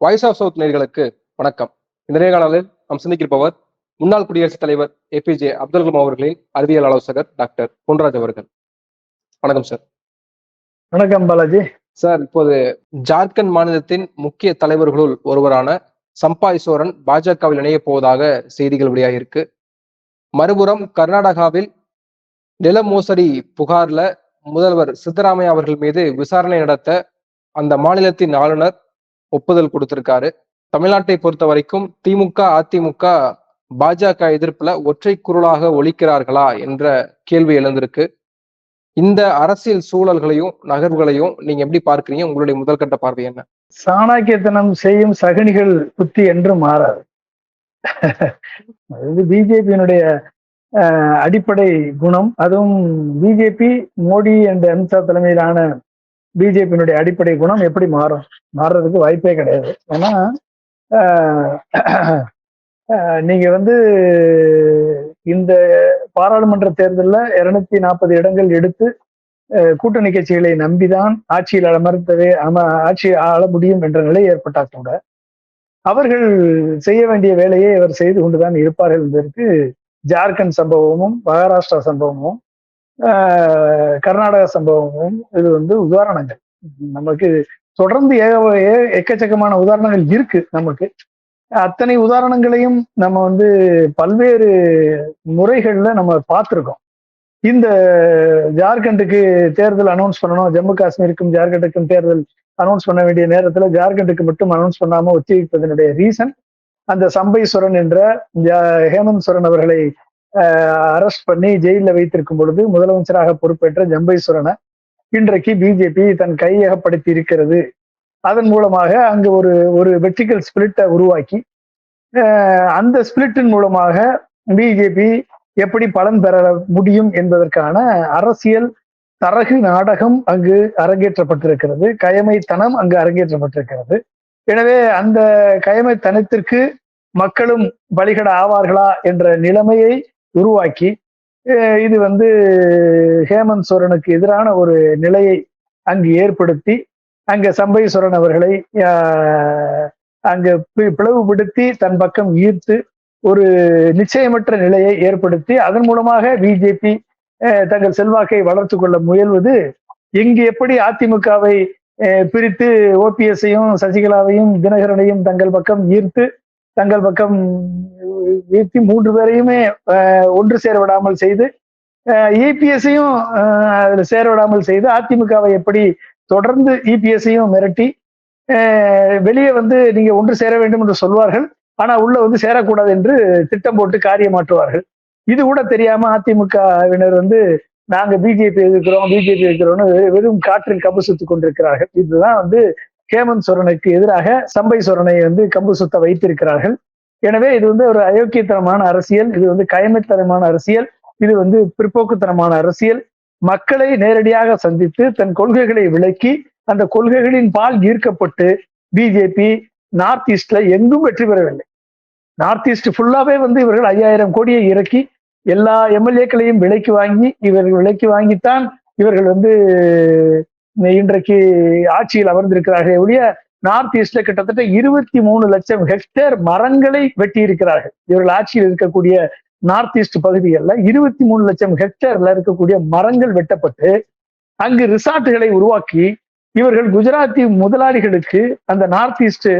Voice of south நேர்களுக்கு வணக்கம். இந்த நேர்காணலில் நாம் சந்திக்கிருப்பவர் முன்னாள் குடியரசுத் தலைவர் ஏபிஜே அப்துல் கலாம் அவர்களின் அறிவியல் ஆலோசகர் டாக்டர் பொன்ராஜ் அவர்கள். வணக்கம் சார். வணக்கம் பாலாஜி. சார் இப்போது ஜார்க்கண்ட் மாநிலத்தின் முக்கிய தலைவர்களுள் ஒருவரான சம்பாய் சோரன் பாஜகவில் இணைய போவதாக செய்திகள் வெளியாகியிருக்கு. மறுபுறம் கர்நாடகாவில் நில மோசடி புகார்ல முதல்வர் சித்தராமையா அவர்கள் மீது விசாரணை நடத்த அந்த மாநிலத்தின் ஆளுநர் ஒப்புதல் கொடுத்திருக்காரு. தமிழ்நாட்டை பொறுத்த வரைக்கும் திமுக அதிமுக பாஜக எதிர்ப்புல ஒற்றை குரலாக ஒழிக்கிறார்களா என்ற கேள்வி எழுந்திருக்கு. இந்த அரசியல் சூழல்களையும் நகர்வுகளையும் நீங்க எப்படி பார்க்கறீங்க? உங்களுடைய முதல்கட்ட பார்வை என்ன? சாணாக்கியத்தனம் செய்யும் சகனிகள் புத்தி என்று மாறாது. அது பிஜேபியினுடைய அடிப்படை குணம் அதுவும் பிஜேபி மோடி என்ற அமித்ஷா தலைமையிலான பிஜேபியினுடைய அடிப்படை குணம் எப்படி மாறும்? மாறுறதுக்கு வாய்ப்பே கிடையாது. ஏன்னா நீங்க வந்து இந்த பாராளுமன்ற தேர்தலில் இருநூத்தி நாற்பது இடங்கள் எடுத்து கூட்டணி கட்சிகளை நம்பிதான் ஆட்சியில் அமர்த்தவே அம ஆட்சி ஆள முடியும் என்ற நிலை ஏற்பட்டா கூட அவர்கள் செய்ய வேண்டிய வேலையை அவர் செய்து கொண்டுதான் இருப்பார்கள் என்பதற்கு ஜார்க்கண்ட் சம்பவமும் மகாராஷ்டிரா சம்பவமும் கர்நாடக சம்பவமும் இது வந்து உதாரணங்கள். நமக்கு தொடர்ந்து ஏக எக்கச்சக்கமான உதாரணங்கள் இருக்கு நமக்கு. அத்தனை உதாரணங்களையும் நம்ம வந்து பல்வேறு முறைகள்ல நம்ம பார்த்துருக்கோம். இந்த ஜார்க்கண்டுக்கு தேர்தல் அனௌன்ஸ் பண்ணணும் ஜம்மு காஷ்மீருக்கும் ஜார்க்கண்டுக்கும் தேர்தல் அனௌன்ஸ் பண்ண வேண்டிய நேரத்தில் ஜார்க்கண்டுக்கு மட்டும் அனௌன்ஸ் பண்ணாம ஒத்திவைப்பதனுடைய ரீசன் அந்த சம்பைஸ்வரன் என்ற ஹேமந்த் சுரன் அவர்களை அரெஸ்ட் பண்ணி ஜெயிலில் வைத்திருக்கும் பொழுது முதலமைச்சராக பொறுப்பேற்ற ஜம்பைஸ்வரனை இன்றைக்கு பிஜேபி தன் கையகப்படுத்தி இருக்கிறது. அதன் மூலமாக அங்கு ஒரு ஒரு வெர்டிக்கல் ஸ்பிளிட்டை உருவாக்கி அந்த ஸ்பிளிட்டின் மூலமாக பிஜேபி எப்படி பலன் பெற முடியும் என்பதற்கான அரசியல் தரகு நாடகம் அங்கு அரங்கேற்றப்பட்டிருக்கிறது. கயமைத்தனம் அங்கு அரங்கேற்றப்பட்டிருக்கிறது. எனவே அந்த கயமைத்தனத்திற்கு மக்களும் பலிகட ஆவார்களா என்ற நிலைமையை உருவாக்கி இது வந்து ஹேமந்த் சோரனுக்கு எதிரான ஒரு நிலையை அங்கு ஏற்படுத்தி அங்க சம்பைஸ்வரன் அவர்களை அங்கு பிளவுபடுத்தி தன் பக்கம் ஈர்த்து ஒரு நிச்சயமற்ற நிலையை ஏற்படுத்தி அதன் மூலமாக பிஜேபி தங்கள் செல்வாக்கை வளர்த்து கொள்ள முயல்வது இங்கு எப்படி அதிமுகவை பிரித்து ஓபிஎஸ்ஸையும் சசிகலாவையும் தினகரனையும் தங்கள் பக்கம் ஈர்த்து தங்கள் பக்கம் வீழ்த்தி மூன்று பேரையுமே ஒன்று சேர விடாமல் செய்து இபிஎஸ்ஸையும் அதில் சேர விடாமல் செய்து அதிமுகவை எப்படி தொடர்ந்து இபிஎஸ்ஸையும் மிரட்டி வெளியே வந்து நீங்க ஒன்று சேர வேண்டும் என்று சொல்வார்கள் ஆனா உள்ள வந்து சேரக்கூடாது என்று திட்டம் போட்டு காரியமாற்றுவார்கள் இது கூட தெரியாம அதிமுகவினர் வந்து நாங்க பிஜேபி எதிர்க்கிறோம் பிஜேபி எதிர்க்கிறோம்னு வெறும் காற்றில் கம்பு சுத்து கொண்டிருக்கிறார்கள். இதுதான் வந்து ஹேமந்த் சோரனுக்கு எதிராக சம்பை சோரனை வந்து கம்பு சுத்த வைத்திருக்கிறார்கள். எனவே இது வந்து ஒரு அயோக்கியத்தனமான அரசியல் இது வந்து கயமைத்தனமான அரசியல் இது வந்து பிற்போக்குத்தனமான அரசியல். மக்களை நேரடியாக சந்தித்து தன் கொள்கைகளை விளக்கி அந்த கொள்கைகளின் பால் ஈர்க்கப்பட்டு பிஜேபி நார்த் ஈஸ்ட்ல எங்கும் வெற்றி பெறவில்லை. நார்த் ஈஸ்ட் ஃபுல்லாவே வந்து இவர்கள் ஐயாயிரம் கோடியை இறக்கி எல்லா எம்எல்ஏக்களையும் விலைக்கு வாங்கி இவர்கள் விலைக்கு வாங்கித்தான் இவர்கள் வந்து இன்றைக்கு ஆட்சியில் அமர்ந்திருக்கிறார்கள் ஒழிய நார்த் ஈஸ்ட்ல கிட்டத்தட்ட இருபத்தி மூணு லட்சம் ஹெக்டேர் மரங்களை வெட்டி இருக்கிறார்கள் இவர்கள் ஆட்சியில் இருக்கக்கூடிய நார்த் ஈஸ்ட் பகுதிகளில் இருபத்தி மூணு லட்சம் ஹெக்டேர்ல இருக்கக்கூடிய மரங்கள் வெட்டப்பட்டு அங்கு ரிசார்ட்டுகளை உருவாக்கி இவர்கள் குஜராத்தி முதலாளிகளுக்கு அந்த நார்த் ஈஸ்ட்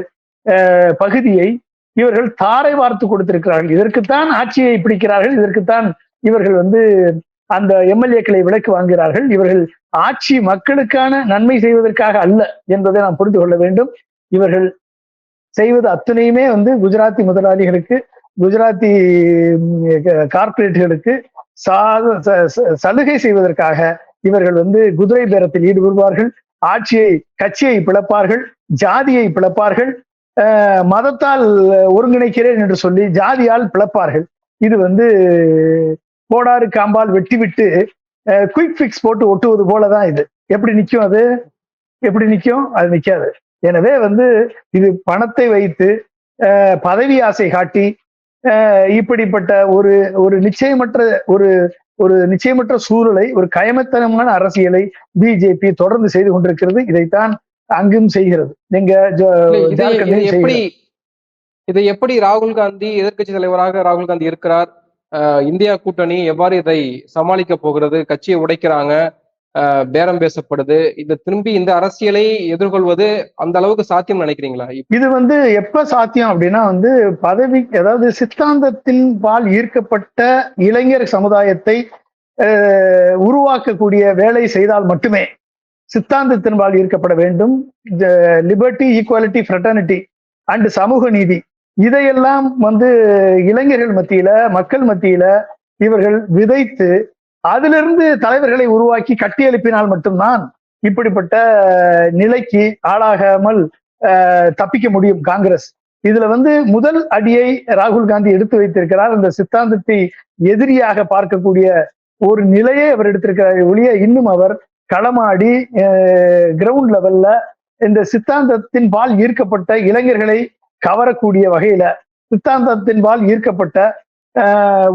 பகுதியை இவர்கள் தாரை வார்த்து கொடுத்திருக்கிறார்கள். இதற்குத்தான் ஆட்சியை பிடிக்கிறார்கள். இதற்குத்தான் இவர்கள் வந்து அந்த எம்எல்ஏக்களை விலக்கு வாங்குகிறார்கள். இவர்கள் ஆட்சி மக்களுக்கான நன்மை செய்வதற்காக அல்ல என்பதை நாம் புரிந்து கொள்ள வேண்டும். இவர்கள் செய்வது அத்தனையுமே வந்து குஜராத்தி முதலாளிகளுக்கு குஜராத்தி கார்பரேட்டுகளுக்கு சலுகை செய்வதற்காக இவர்கள் வந்து குதிரை பேரத்தில் ஈடுபடுவார்கள். ஆட்சியை கட்சியை பிளப்பார்கள். ஜாதியை பிளப்பார்கள். மதத்தால் ஒருங்கிணைக்கிறேன் என்று சொல்லி ஜாதியால் பிளப்பார்கள். இது வந்து கோடாறு காம்பால் வெட்டி விட்டு குயிக் ஃபிக்ஸ் போட்டு ஒட்டுவது போலதான் இது. எப்படி நிற்கும் அது? எப்படி நிற்கும் அது நிற்காது எனவே வந்து இது பணத்தை வைத்து பதவி ஆசை காட்டி இப்படிப்பட்ட ஒரு ஒரு நிச்சயமற்ற ஒரு ஒரு நிச்சயமற்ற சூழலை ஒரு கயமத்தனமான அரசியலை பிஜேபி தொடர்ந்து செய்து கொண்டிருக்கிறது. இதைத்தான் அங்கும் செய்கிறது. ஜார்க்கண்டையும் எப்படி இதை எப்படி ராகுல் காந்தி எதிர்க்கட்சி தலைவராக ராகுல் காந்தி இருக்கிறார்? இந்தியா கூட்டணி எவ்வாறு இதை சமாளிக்க போகிறது கட்சியை உடைக்கிறாங்க பேரம் பேசப்படுது இந்த திரும்பி இந்த அரசியலை எதிர்கொள்வது அந்த அளவுக்கு சாத்தியம் நினைக்கிறீங்களா? இது வந்து எப்ப சாத்தியம் அப்படின்னா வந்து பதவி அதாவது சித்தாந்தத்தின் பால் ஈர்க்கப்பட்ட இளைஞர் சமுதாயத்தை உருவாக்கக்கூடிய வேலை செய்தால் மட்டுமே சித்தாந்தத்தின் பால் ஈர்க்கப்பட வேண்டும். லிபர்ட்டி ஈக்குவாலிட்டி ஃப்ரெட்டர்னிட்டி அண்ட் சமூக நீதி. இதையெல்லாம் வந்து இளைஞர்கள் மத்தியில மக்கள் மத்தியில இவர்கள் விதைத்து அதிலிருந்து தலைவர்களை உருவாக்கி கட்டி எழுப்பினால் மட்டும்தான் இப்படிப்பட்ட நிலைக்கு ஆளாகாமல் தப்பிக்க முடியும் காங்கிரஸ். இதுல வந்து முதல் அடியை ராகுல் காந்தி எடுத்து வைத்திருக்கிறார். இந்த சித்தாந்தத்தை எதிரியாக பார்க்கக்கூடிய ஒரு நிலையை அவர் எடுத்திருக்கிறார். ஒழிய இன்னும் அவர் களமாடி கிரவுண்ட் லெவல்ல இந்த சித்தாந்தத்தின் பால் ஈர்க்கப்பட்ட இளைஞர்களை கவரக்கூடிய வகையில சித்தாந்தத்தின்பால் ஈர்க்கப்பட்ட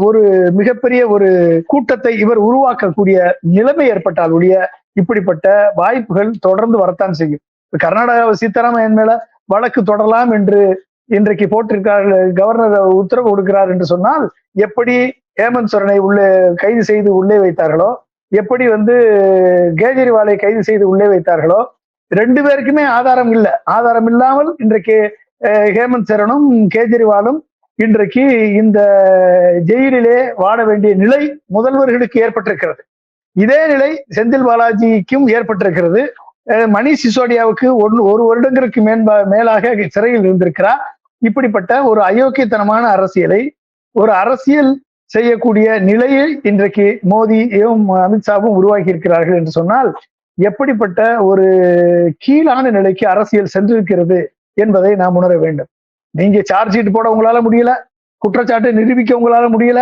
ஒரு மிகப்பெரிய ஒரு கூட்டத்தை இவர் உருவாக்கக்கூடிய நிலைமை ஏற்பட்டால் ஒழிய இப்படிப்பட்ட வாய்ப்புகள் தொடர்ந்து வரத்தான் செய்யும். கர்நாடகாவை சீதாராமன் மேல வழக்கு தொடரலாம் என்று இன்றைக்கு போட்டிருக்கிறார்கள் கவர்னர் உத்தரவு கொடுக்கிறார் என்று சொன்னால் எப்படி ஹேமந்த் சோரனை உள்ளே கைது செய்து உள்ளே வைத்தார்களோ எப்படி வந்து கேஜரிவாலை கைது செய்து உள்ளே வைத்தார்களோ ரெண்டு பேருக்குமே ஆதாரம் இல்லை. ஆதாரம் இல்லாமல் இன்றைக்கு ஹேமந்த் சரணும் கேஜ்ரிவாலும் இன்றைக்கு இந்த ஜெயிலிலே வாட வேண்டிய நிலை முதல்வர்களுக்கு ஏற்பட்டிருக்கிறது. இதே நிலை செந்தில் பாலாஜிக்கும் ஏற்பட்டிருக்கிறது. மணி சிசோடியாவுக்கு ஒன்று ஒரு வருடங்களுக்கு மேன்பா மேலாக சிறையில் இருந்திருக்கிறார். இப்படிப்பட்ட ஒரு அயோக்கியத்தனமான அரசியலை ஒரு அரசியல் செய்யக்கூடிய நிலையை இன்றைக்கு மோடியும் அமித்ஷாவும் உருவாக்கி இருக்கிறார்கள் என்று சொன்னால் எப்படிப்பட்ட ஒரு கீழான நிலைக்கு அரசியல் சென்றிருக்கிறது என்பதை நாம் உணர வேண்டும். நீங்க சார்ஜ் ஷீட் போட உங்களால முடியல குற்றச்சாட்டை நிரூபிக்க உங்களால முடியல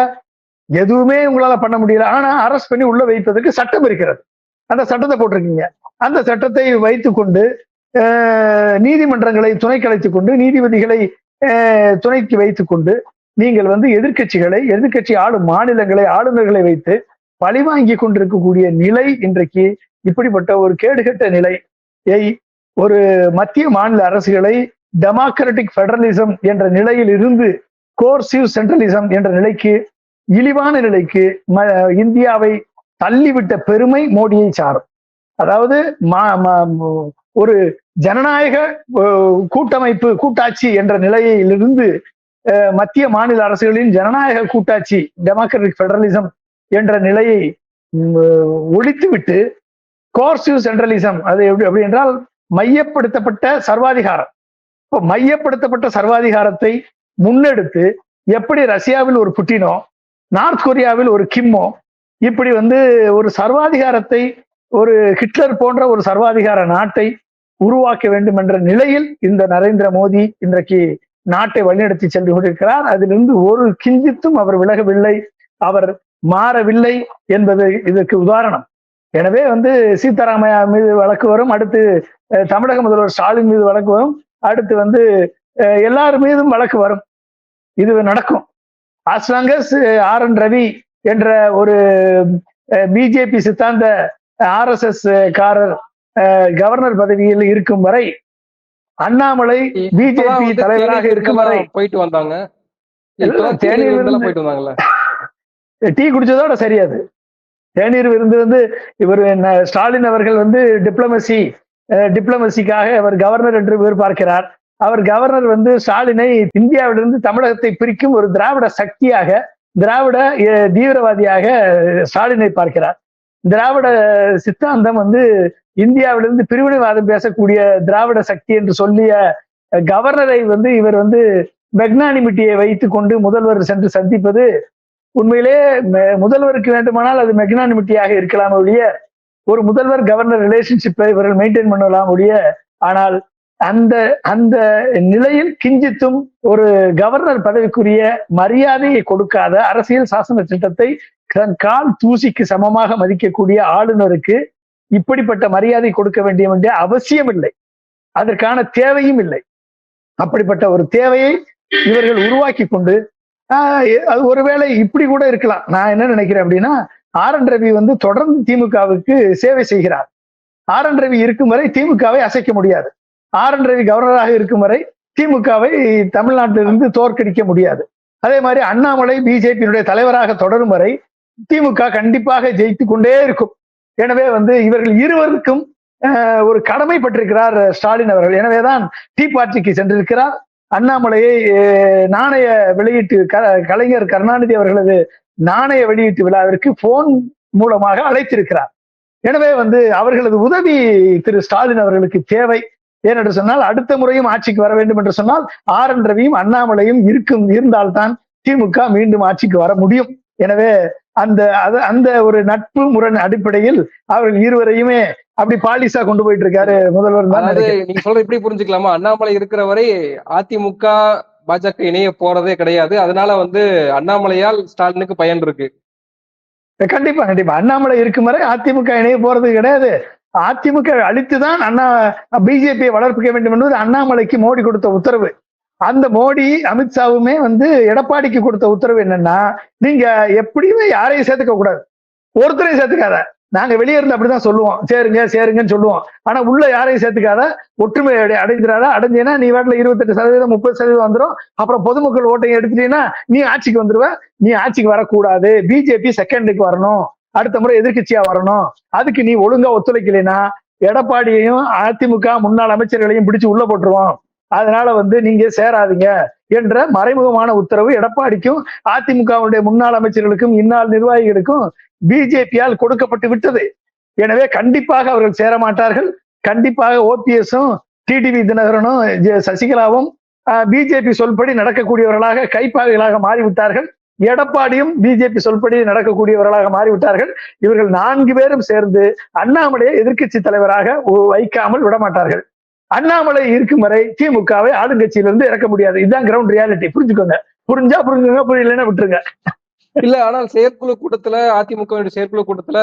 எதுவுமே உங்களால பண்ண முடியல. ஆனா அரெஸ்ட் பண்ணி உள்ள வைப்பதற்கு சட்டம் இருக்கிறது. அந்த சட்டத்தை போட்டிருக்கீங்க. அந்த சட்டத்தை வைத்துக்கொண்டு நீதிமன்றங்களை துணை கலைத்து கொண்டு நீதிபதிகளை துணைக்கு வைத்துக்கொண்டு நீங்கள் வந்து எதிர்க்கட்சிகளை எதிர்க்கட்சி ஆளும் மாநிலங்களை ஆளுநர்களை வைத்து பழிவாங்கி கொண்டிருக்கக்கூடிய நிலை இன்றைக்கு இப்படிப்பட்ட ஒரு கேடுகட்ட நிலையை ஒரு மத்திய மாநில அரசுகளை டெமோக்ராட்டிக் ஃபெடரலிசம் என்ற நிலையில் இருந்து கோர்சிவ் சென்ட்ரலிசம் என்ற நிலைக்கு இழிவான நிலைக்கு ம- இந்தியாவை தள்ளிவிட்ட பெருமை மோடியை சாரும். அதாவது மா- ஒரு ஜனநாயக கூட்டமைப்பு கூட்டாட்சி என்ற நிலையிலிருந்து மத்திய மாநில அரசுகளின் ஜனநாயக கூட்டாட்சி டெமோக்ராட்டிக் ஃபெடரலிசம் என்ற நிலையை ஒழித்துவிட்டு கோர்சிவ் சென்ட்ரலிசம் அது எப்படி அப்படி என்றால் மையப்படுத்தப்பட்ட சர்வாதிகாரம். இப்போ மையப்படுத்தப்பட்ட சர்வாதிகாரத்தை முன்னெடுத்து எப்படி ரஷ்யாவில் ஒரு புட்டினோ நார்த் கொரியாவில் ஒரு கிம்மோ இப்படி வந்து ஒரு சர்வாதிகாரத்தை ஒரு ஹிட்லர் போன்ற ஒரு சர்வாதிகார நாட்டை உருவாக்க வேண்டும் என்ற நிலையில் இந்த நரேந்திர மோடி இன்றைக்கு நாட்டை வழிநடத்தி சென்று கொண்டிருக்கிறார். அதிலிருந்து ஒரு கிஞ்சித்தும் அவர் விலகவில்லை அவர் மாறவில்லை என்பது இதற்கு உதாரணம். எனவே வந்து சீதாராமையா மீது வழக்கு வரும். அடுத்து தமிழக முதல்வர் ஸ்டாலின் மீது வழக்கு வரும். அடுத்து வந்து எல்லார் மீதும் வழக்கு வரும். இது நடக்கும். ஆஸ்லாங்கஸ் ஆர் என் ரவி என்ற ஒரு பிஜேபி சித்தாந்த ஆர்எஸ்எஸ் காரர் கவர்னர் பதவியில் இருக்கும் வரை அண்ணாமலை பிஜேபி தலைவராக இருக்கும் வரை போயிட்டு வந்தாங்க. தேநீர் போயிட்டு வந்தாங்கல்ல. டீ குடிச்சதோட சரியாது தேநீர் விருந்து வந்து இவர் ஸ்டாலின் அவர்கள் வந்து டிப்ளமசி டிப்ளமசிக்காக அவர் கவர்னர் என்று எதிர்பார்க்கிறார். அவர் கவர்னர் வந்து ஸ்டாலினை இந்தியாவிலிருந்து தமிழகத்தை பிரிக்கும் ஒரு திராவிட சக்தியாக திராவிட தீவிரவாதியாக ஸ்டாலினை பார்க்கிறார். திராவிட சித்தாந்தம் வந்து இந்தியாவிலிருந்து பிரிவினைவாதம் பேசக்கூடிய திராவிட சக்தி என்று சொல்லிய கவர்னரை வந்து இவர் வந்து மெக்னானிமிட்டியை வைத்து கொண்டு முதல்வர் சென்று சந்திப்பது உண்மையிலே முதல்வருக்கு வேண்டுமானால் அது மெக்னானிமிட்டியாக இருக்கலாம் ஒழிய ஒரு முதல்வர் கவர்னர் ரிலேஷன்ஷிப்பை இவர்கள் மெயின்டைன் பண்ணலாம் முடிய ஆனால் அந்த அந்த நிலையில் கிஞ்சித்தும் ஒரு கவர்னர் பதவிக்குரிய மரியாதையை கொடுக்காத அரசியல் சாசன திட்டத்தை தன் கால் தூசிக்கு சமமாக மதிக்கக்கூடிய ஆளுநருக்கு இப்படிப்பட்ட மரியாதை கொடுக்க வேண்டிய வேண்டிய அவசியம் இல்லை. அதற்கான தேவையும் இல்லை. அப்படிப்பட்ட ஒரு தேவையை இவர்கள் உருவாக்கி கொண்டு ஆஹ் அது ஒருவேளை இப்படி கூட இருக்கலாம். நான் என்ன நினைக்கிறேன் அப்படின்னா ஆர் என் ரவி வந்து தொடர்ந்து திமுகவுக்கு சேவை செய்கிறார். ஆர் என் ரவி இருக்கும் வரை திமுகவை அசைக்க முடியாது. ஆர் என் ரவி கவர்னராக இருக்கும் வரை திமுகவை தமிழ்நாட்டிலிருந்து தோற்கடிக்க முடியாது. அதே மாதிரி அண்ணாமலை பிஜேபியினுடைய தலைவராக தொடரும் வரை திமுக கண்டிப்பாக ஜெயித்து கொண்டே இருக்கும். எனவே வந்து இவர்கள் இருவருக்கும் ஒரு கடமைப்பட்டிருக்கிறார் ஸ்டாலின் அவர்கள். எனவேதான் டீ பார்ட்டிக்கு சென்றிருக்கிறார். அண்ணாமலையை நாணய வெளியீட்டு க- கலைஞர் கருணாநிதி அவர்களது நாணய வெளியீட்டு விழாவிற்கு போன் மூலமாக அழைத்திருக்கிறார். எனவே வந்து அவர்களது உதவி திரு ஸ்டாலின் அவர்களுக்கு தேவை. ஏனென்று சொன்னால் அடுத்த முறையும் ஆட்சிக்கு வர வேண்டும் என்று சொன்னால் ஆர் என் ரவியும் அண்ணாமலையும் இருக்கும் இருந்தால்தான் திமுக மீண்டும் ஆட்சிக்கு வர முடியும். எனவே அந்த அது- அந்த ஒரு நட்பு முரண் அடிப்படையில் அவர்கள் இருவரையுமே அப்படி பாலிசா கொண்டு போயிட்டு இருக்காரு முதல்வர். நீங்க சொல்ற இப்படி புரிஞ்சுக்கலாமா? அண்ணாமலை இருக்கிற வரை அதிமுக பாஜக இணைய போறதே கிடையாது. அதனால வந்து அண்ணாமலையால் ஸ்டாலினுக்கு பயன் இருக்கு. கண்டிப்பா கண்டிப்பா. அண்ணாமலை இருக்கும் வரை அதிமுக இணைய போறது கிடையாது. அதிமுக அழித்துதான் அண்ணா பிஜேபியை வளர்ப்பிக்க வேண்டும் என்பது அண்ணாமலைக்கு மோடி கொடுத்த உத்தரவு. அந்த மோடி அமித்ஷாவுமே வந்து எடப்பாடிக்கு கொடுத்த உத்தரவு என்னன்னா நீங்க எப்படியுமே யாரையும் சேர்த்துக்க கூடாது. ஒருத்தரையும் சேர்த்துக்காத. நாங்க வெளியே இருந்து அப்படிதான் சொல்லுவோம். சேருங்க சேருங்கன்னு சொல்லுவோம். ஆனா உள்ள யாரையும் சேர்த்துக்காத ஒற்றுமை அடைஞ்சிடாத அடைஞ்சீங்கன்னா நீ வாட்டில இருபத்தெட்டு சதவீதம் முப்பது சதவீதம் வந்துடும் அப்புறம் பொதுமக்கள் ஓட்டையும் எடுத்துட்டீங்கன்னா நீ ஆட்சிக்கு வந்துருவ. நீ ஆட்சிக்கு வரக்கூடாது. பிஜேபி செகண்டுக்கு வரணும். அடுத்த முறை எதிர்க்கட்சியா வரணும். அதுக்கு நீ ஒழுங்கா ஒத்துழைக்கலைன்னா எடப்பாடியையும் அதிமுக முன்னாள் அமைச்சர்களையும் பிடிச்சு உள்ள போட்டுருவோம். அதனால வந்து நீங்க சேராதீங்க. என்ற மறைமுகமான உத்தரவு எடப்பாடிக்கும் அதிமுகவுடைய முன்னாள் அமைச்சர்களுக்கும் இந்நாள் நிர்வாகிகளுக்கும் பிஜேபியால் கொடுக்கப்பட்டு விட்டது. எனவே கண்டிப்பாக அவர்கள் சேரமாட்டார்கள். கண்டிப்பாக ஓபிஎஸும் டிடிவி தினகரனும் ஜெ- சசிகலாவும் பிஜேபி சொல்படி நடக்கக்கூடியவர்களாக கைப்பாவைகளாக மாறிவிட்டார்கள். எடப்பாடியும் பிஜேபி சொல்படி நடக்கக்கூடியவர்களாக மாறிவிட்டார்கள். இவர்கள் நான்கு பேரும் சேர்ந்து அண்ணாமலையை எதிர்க்கட்சி தலைவராக வைக்காமல் விடமாட்டார்கள். அண்ணாமலை இருக்கும் வரை திமுகவை ஆளுங்கட்சியிலிருந்து இறக்க முடியாது. இதுதான் கிரவுண்ட் ரியாலிட்டி புரிஞ்சுக்கோங்க. புரிஞ்சா புரிஞ்சுங்க புரியலன்னா விட்டுருங்க. இல்ல ஆனால் செயற்குழு கூட்டத்துல அதிமுக செயற்குழு கூட்டத்துல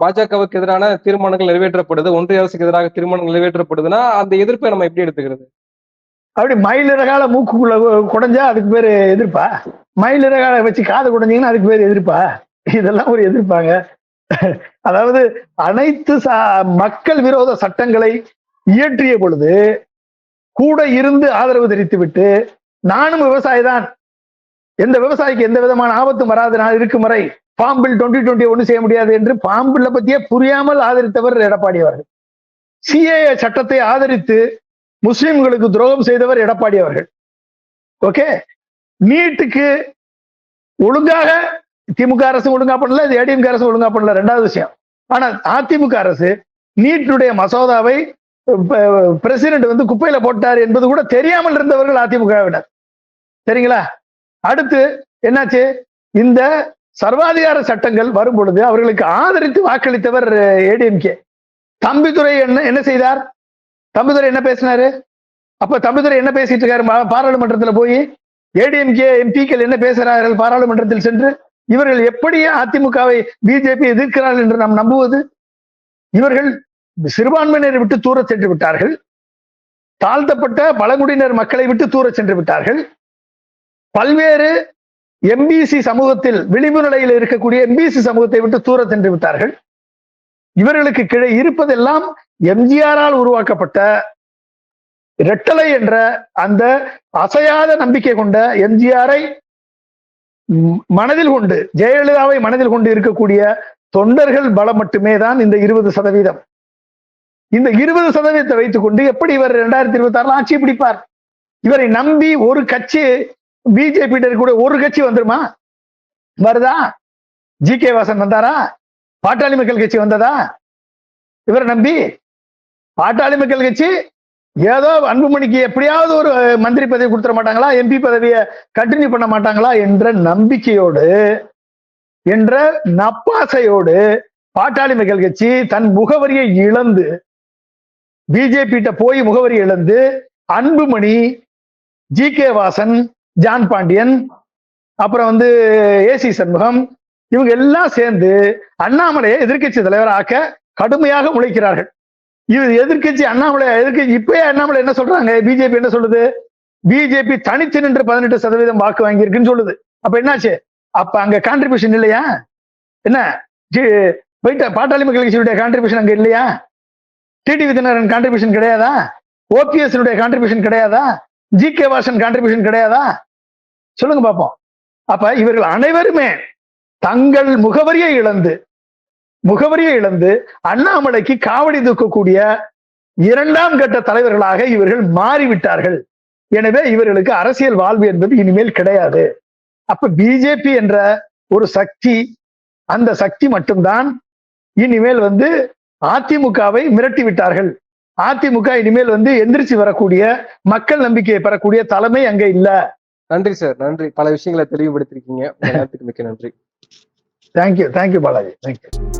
பாஜகவுக்கு எதிரான தீர்மானங்கள் நிறைவேற்றப்படுது ஒன்றிய அரசுக்கு எதிராக தீர்மானங்கள் நிறைவேற்றப்படுதுன்னா அந்த எதிர்ப்பை நம்ம எப்படி எடுத்துக்கிறது? அப்படி மயிலிறகால மூக்குக்குள்ள குடைஞ்சா அதுக்கு பேரு எதிர்ப்பா? மயிலிறகால வச்சு காது குடைஞ்சீங்கன்னா அதுக்கு பேர் எதிர்ப்பா? இதெல்லாம் ஒரு எதிர்ப்பாங்க. அதாவது அனைத்து மக்கள் விரோத சட்டங்களை இயற்றிய பொழுது கூட இருந்து ஆதரவு தெரிவித்து விட்டு நானும் விவசாயி தான் எந்த விவசாயிக்கு எந்த விதமான ஆபத்தும் வராது நான் இருக்கும் வரை பாம்பில் டுவெண்ட்டி டுவெண்ட்டி ஒன்றும் செய்ய முடியாது என்று பாம்பில் பத்தியே புரியாமல் ஆதரித்தவர் எடப்பாடி அவர்கள். சிஏஏ சட்டத்தை ஆதரித்து முஸ்லிம்களுக்கு துரோகம் செய்தவர் எடப்பாடி அவர்கள். ஓகே? நீட்டுக்கு ஒழுங்காக திமுக அரசு ஒழுங்கா பண்ணல ஏடிஎம்கே அரசு ஒழுங்கா பண்ணல ரெண்டாவது விஷயம். ஆனா அதிமுக அரசு நீட்டுடைய மசோதாவை பிரசிடென்ட் வந்து குப்பையில போட்டார் என்பது கூட தெரியாமல் இருந்தவர்கள் அதிமுகவினர். சரிங்களா? அடுத்து என்னாச்சு? இந்த சர்வாதிகார சட்டங்கள் வரும் பொழுது அவர்களுக்கு ஆதரித்து வாக்களித்தவர் ஏடிஎம்கே. தம்பிதுரை என்ன என்ன செய்தார்? தம்பிதுரை என்ன பேசினாரு? அப்ப தம்பிதுரை என்ன பேசிட்டு இருக்காரு? பாராளுமன்றத்துல போய் ஏடிஎம்கே எம்பிக்கள் என்ன பேசுகிறார்கள் பாராளுமன்றத்தில் சென்று இவர்கள் எப்படி அதிமுகவை பிஜேபி எதிர்க்கிறார்கள் என்று நாம் நம்புவது? இவர்கள் சிறுபான்மையினரை விட்டு தூர சென்று விட்டார்கள். தாழ்த்தப்பட்ட பழங்குடியினர் மக்களை விட்டு தூர சென்று விட்டார்கள். பல்வேறு எம்பிசி சமூகத்தில் விளிம்பு நிலையில் இருக்கக்கூடிய எம்பிசி சமூகத்தை விட்டு தூர சென்று விட்டார்கள். இவர்களுக்கு கீழே இருப்பதெல்லாம் எம்ஜிஆரால் உருவாக்கப்பட்ட ரெட்டலை என்ற அந்த அசையாத நம்பிக்கை கொண்ட எம்ஜிஆரை மனதில் கொண்டு ஜெயலலிதாவை மனதில் கொண்டு இருக்கக்கூடிய தொண்டர்கள் பலம் மட்டுமே தான் இந்த இருபது சதவீதம். இந்த இருபது சதவீதத்தை வைத்துக் கொண்டு எப்படி இவர் இரண்டாயிரத்தி இருபத்தி ஆறுல ஆட்சி பிடிப்பார்? இவரை நம்பி ஒரு கட்சி பிஜேபி கூட ஒரு கட்சி வந்துருமா? வருதா? ஜி கே வாசன் வந்தாரா? பாட்டாளி மக்கள் கட்சி வந்ததா? இவரை நம்பி பாட்டாளி மக்கள் கட்சி ஏதோ அன்புமணிக்கு எப்படியாவது ஒரு மந்திரி பதவி கொடுத்துட மாட்டாங்களா? எம்பி பதவியை கண்டினியூ பண்ண மாட்டாங்களா? என்ற நம்பிக்கையோடு என்ற நப்பாசையோடு பாட்டாளி மக்கள் கட்சி தன் முகவரியை இழந்து பிஜேபி போய் முகவரி இழந்து அன்புமணி ஜி கே வாசன் ஜான் பாண்டியன் அப்புறம் வந்து ஏசி சண்முகம் இவங்க எல்லாம் சேர்ந்து அண்ணாமலையை எதிர்க்கட்சி தலைவர் ஆக்க கடுமையாக உழைக்கிறார்கள். இது எதிர்க்கட்சி அண்ணாமலை எதிர்கட்சி இப்பயே அண்ணாமலை என்ன சொல்றாங்க? பிஜேபி என்ன சொல்லுது? பிஜேபி தனித்து நின்று பதினெட்டு சதவீதம் வாக்கு வாங்கியிருக்குன்னு சொல்லுது. அப்ப என்னாச்சு? அப்ப அங்க கான்ட்ரிபியூஷன் இல்லையா? என்ன? ஜி- போயிட்ட பாட்டாளி மக்கள் கட்சியுடைய கான்ட்ரிபியூஷன் அங்க இல்லையா? டிடிவி விதினரன் கான்ட்ரிபியூஷன் கிடையாதா? ஓபிஎஸ் கான்ட்ரிபியூஷன் கிடையாதா? ஜி கே வாசன் கான்ட்ரிபியூஷன் கிடையாதா? சொல்லுங்க பார்ப்போம் அப்ப இவர்கள் அனைவருமே தங்கள் முகவரியை இழந்து முகவரியை இழந்து அண்ணாமலைக்கு காவடி தூக்கக்கூடிய இரண்டாம் கட்ட தலைவர்களாக இவர்கள் மாறிவிட்டார்கள். எனவே இவர்களுக்கு அரசியல் வாழ்வு என்பது இனிமேல் கிடையாது. அப்ப பிஜேபி என்ற ஒரு சக்தி அந்த சக்தி மட்டும்தான் இனிமேல் வந்து அதிமுகவை மிரட்டி விட்டார்கள் அதிமுக இனிமேல் வந்து எந்திரிச்சு வரக்கூடிய மக்கள் நம்பிக்கையை பெறக்கூடிய தலைமை அங்க இல்ல. நன்றி சார் நன்றி. பல விஷயங்களை தெளிவுபடுத்திருக்கீங்க. நேரத்துக்கு மிக்க நன்றி. Thank you thank you Balaji. தேங்க்யூ